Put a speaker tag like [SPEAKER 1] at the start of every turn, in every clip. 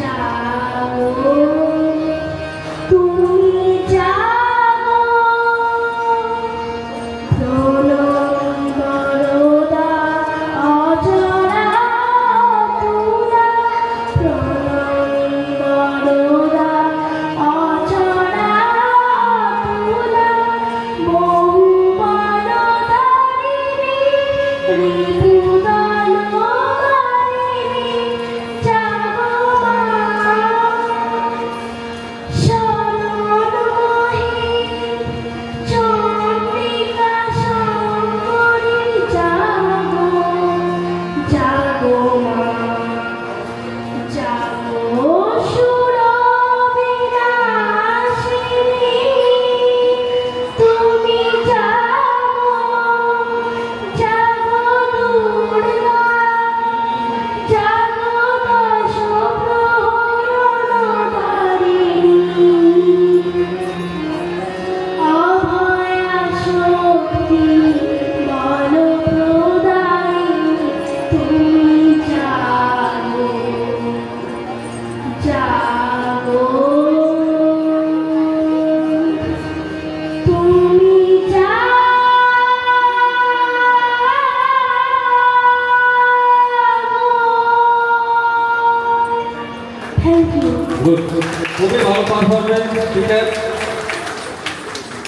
[SPEAKER 1] Chào.
[SPEAKER 2] Good খুবই ভালো performance ঠিক আছে?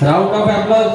[SPEAKER 2] Round of applause